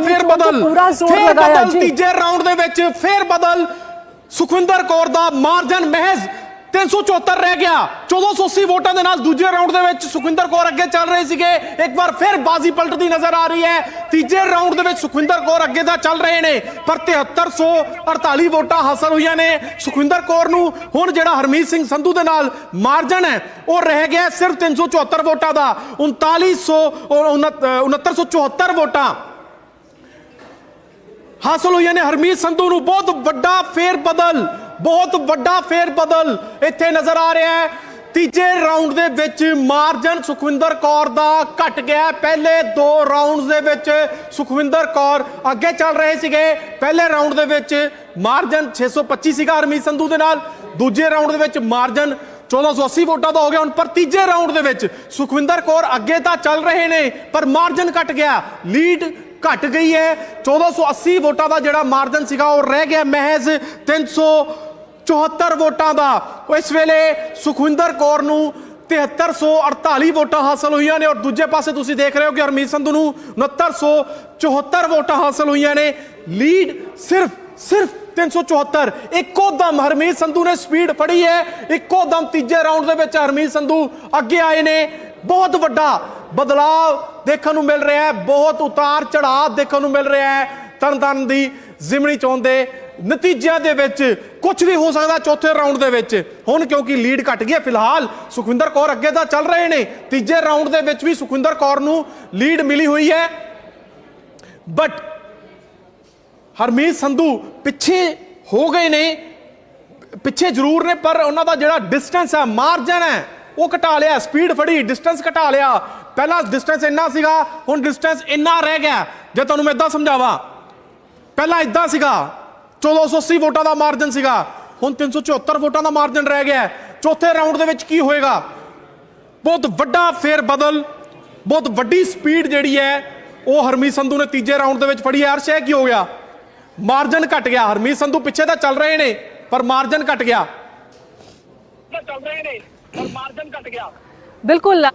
ਫੇਰ ਚੋਣ 'ਚ ਬਦਲ ਫੇਰ ਬਦਲ ਤੀਜੇ ਰਾਉਂਡ ਦੇ ਵਿੱਚ ਫੇਰ ਬਦਲ। ਸੁਖਵਿੰਦਰ ਕੌਰ ਦਾ ਮਾਰਜਨ ਮਹਿਜ਼ 374 ਰਹਿ ਗਿਆ। 1480 ਵੋਟਾਂ ਦੇ ਨਾਲ ਦੂਜੇ ਰਾਉਂਡ ਦੇ ਵਿੱਚ ਸੁਖਵਿੰਦਰ ਕੌਰ ਅੱਗੇ ਚੱਲ ਰਹੇ ਸੀਗੇ। ਇੱਕ ਵਾਰ ਫਿਰ ਬਾਜ਼ੀ ਪਲਟਦੀ ਨਜ਼ਰ ਆ ਰਹੀ ਹੈ। ਤੀਜੇ ਰਾਉਂਡ ਦੇ ਵਿੱਚ ਸੁਖਵਿੰਦਰ ਕੌਰ ਅੱਗੇ ਦਾ ਚੱਲ ਰਹੇ ਨੇ ਪਰ 7348 ਵੋਟਾਂ ਹਾਸਲ ਹੋਈਆਂ ਨੇ। ਸੁਖਵਿੰਦਰ ਕੌਰ ਨੂੰ ਹੁਣ ਜਿਹੜਾ ਹਰਮੀਤ ਸਿੰਘ ਸੰਧੂ ਦੇ ਨਾਲ ਮਾਰਜਨ ਹੈ ਉਹ ਰਹਿ ਗਿਆ ਸਿਰਫ 374 ਵੋਟਾਂ ਦਾ। 3900 ਔਰ 6974 ਵੋਟਾਂ। ਹਾਸਲ ਹੋਈਆਂ ਨੇ ਹਰਮੀਤ ਸੰਧੂ ਨੂੰ ਬਹੁਤ ਵੱਡਾ ਫੇਰ ਬਦਲ, ਬਹੁਤ ਵੱਡਾ ਫੇਰ ਬਦਲ ਇੱਥੇ ਨਜ਼ਰ ਆ ਰਿਹਾ ਹੈ। ਤੀਜੇ ਰਾਉਂਡ ਦੇ ਵਿੱਚ ਮਾਰਜਨ ਸੁਖਵਿੰਦਰ ਕੌਰ ਦਾ ਘਟ ਗਿਆ ਪਹਿਲੇ ਦੋ ਰਾਉਂਡਸ ਦੇ ਵਿੱਚ ਸੁਖਵਿੰਦਰ ਕੌਰ ਅੱਗੇ ਚੱਲ ਰਹੇ ਸੀਗੇ। ਪਹਿਲੇ ਰਾਉਂਡ ਦੇ ਵਿੱਚ ਮਾਰਜਨ 625 ਸੀਗਾ ਹਰਮੀਤ ਸੰਧੂ ਦੇ ਨਾਲ। ਦੂਜੇ ਰਾਉਂਡ ਦੇ ਵਿੱਚ ਮਾਰਜਨ 1480 ਵੋਟਾਂ ਦਾ ਹੋ ਗਿਆ। ਹੁਣ ਪਰ ਤੀਜੇ ਰਾਉਂਡ ਦੇ ਵਿੱਚ ਸੁਖਵਿੰਦਰ ਕੌਰ ਅੱਗੇ ਤਾਂ ਚੱਲ ਰਹੇ ਨੇ, ਪਰ ਮਾਰਜਨ ਘਟ ਗਿਆ। ਲੀਡ ਘਟ ਗਈ ਹੈ। 1480 ਵੋਟਾਂ ਦਾ ਜਿਹੜਾ ਮਾਰਜਨ ਸੀਗਾ ਉਹ ਰਹਿ ਗਿਆ ਮਹਿਜ਼ 374 ਵੋਟਾਂ ਦਾ। ਇਸ ਵੇਲੇ ਸੁਖਵਿੰਦਰ ਕੌਰ ਨੂੰ 7348 ਵੋਟਾਂ ਹਾਸਲ ਹੋਈਆਂ ਨੇ ਔਰ ਦੂਜੇ ਪਾਸੇ ਤੁਸੀਂ ਦੇਖ ਰਹੇ ਹੋ ਕਿ ਹਰਮੀਤ ਸੰਧੂ ਨੂੰ 6974 ਵੋਟਾਂ ਹਾਸਲ ਹੋਈਆਂ ਨੇ। ਲੀਡ ਸਿਰਫ ਸਿਰਫ 374 ਇੱਕੋ ਦਮ ਹਰਮੀਤ ਸੰਧੂ ਨੇ ਸਪੀਡ ਫੜੀ ਹੈ। ਇੱਕੋ ਦਮ ਤੀਜੇ ਰਾਉਂਡ ਦੇ ਵਿੱਚ ਹਰਮੀਤ ਸੰਧੂ ਅੱਗੇ ਆਏ ਨੇ। ਬਹੁਤ ਵੱਡਾ ਬਦਲਾਅ ਦੇਖਣ ਨੂੰ ਮਿਲ ਰਿਹਾ ਹੈ, ਬਹੁਤ ਉਤਾਰ ਚੜਾਅ ਦੇਖਣ ਨੂੰ ਮਿਲ ਰਿਹਾ ਹੈ। ਤਰਨਤਾਰਨ ਦੀ ਜ਼ਿਮਣੀ ਚੋਣ ਦੇ ਨਤੀਜਿਆਂ ਦੇ ਵਿੱਚ ਕੁਝ ਵੀ ਹੋ ਸਕਦਾ ਚੌਥੇ ਰਾਉਂਡ ਦੇ ਵਿੱਚ। ਹੁਣ ਕਿਉਂਕਿ ਲੀਡ ਘਟ ਗਈ ਹੈ, ਫਿਲਹਾਲ ਸੁਖਵਿੰਦਰ ਕੌਰ ਅੱਗੇ ਤਾਂ ਚੱਲ ਰਹੇ ਨੇ। ਤੀਜੇ ਰਾਉਂਡ ਦੇ ਵਿੱਚ ਵੀ ਸੁਖਵਿੰਦਰ ਕੌਰ ਨੂੰ ਲੀਡ ਮਿਲੀ ਹੋਈ ਹੈ। ਬਟ ਹਰਮੀਤ ਸੰਧੂ ਪਿੱਛੇ ਹੋ ਗਏ ਨੇ, ਪਿੱਛੇ ਜ਼ਰੂਰ ਨੇ, ਪਰ ਉਹਨਾਂ ਦਾ ਜਿਹੜਾ ਡਿਸਟੈਂਸ ਹੈ ਮਾਰਜਨ ਹੈ ਉਹ ਘਟਾ ਲਿਆ ਸਪੀਡ ਫੜੀ ਡਿਸਟੈਂਸ ਘਟਾ ਲਿਆ। ਪਹਿਲਾਂ ਡਿਸਟੈਂਸ ਇੰਨਾ ਸੀਗਾ, ਹੁਣ ਡਿਸਟੈਂਸ ਇੰਨਾ ਰਹਿ ਗਿਆ। ਜੇ ਤੁਹਾਨੂੰ ਮੈਂ ਇਦਾਂ ਸਮਝਾਵਾਂ, ਪਹਿਲਾਂ ਇਦਾਂ ਸੀਗਾ 1480 ਵੋਟਾਂ ਦਾ ਮਾਰਜਨ ਸੀਗਾ, ਹੁਣ 374 ਵੋਟਾਂ ਦਾ ਮਾਰਜਨ ਰਹਿ ਗਿਆ ਚੌਥੇ ਰਾਉਂਡ ਦੇ ਵਿੱਚ ਕੀ ਹੋਏਗਾ? ਬਹੁਤ ਵੱਡਾ ਫੇਰ ਬਦਲ, ਬਹੁਤ ਵੱਡੀ ਸਪੀਡ ਜਿਹੜੀ ਹੈ, ਉਹ ਹਰਮੀਤ ਸੰਧੂ ਨੇ ਤੀਜੇ ਰਾਉਂਡ ਦੇ ਵਿੱਚ ਫੜੀ ਹੈ। ਅਰਸ਼, ਇਹ ਕੀ ਹੋ ਗਿਆ? ਮਾਰਜਨ ਘਟ ਗਿਆ। ਹਰਮੀਤ ਸੰਧੂ ਪਿੱਛੇ ਤਾਂ ਚੱਲ ਰਹੇ ਨੇ, ਪਰ ਮਾਰਜਨ ਘਟ ਗਿਆ। ਚੱਲ ਰਹੇ ਨੇ ਪਰ ਮਾਰਜਨ ਘਟ ਗਿਆ। ਬਿਲਕੁਲ।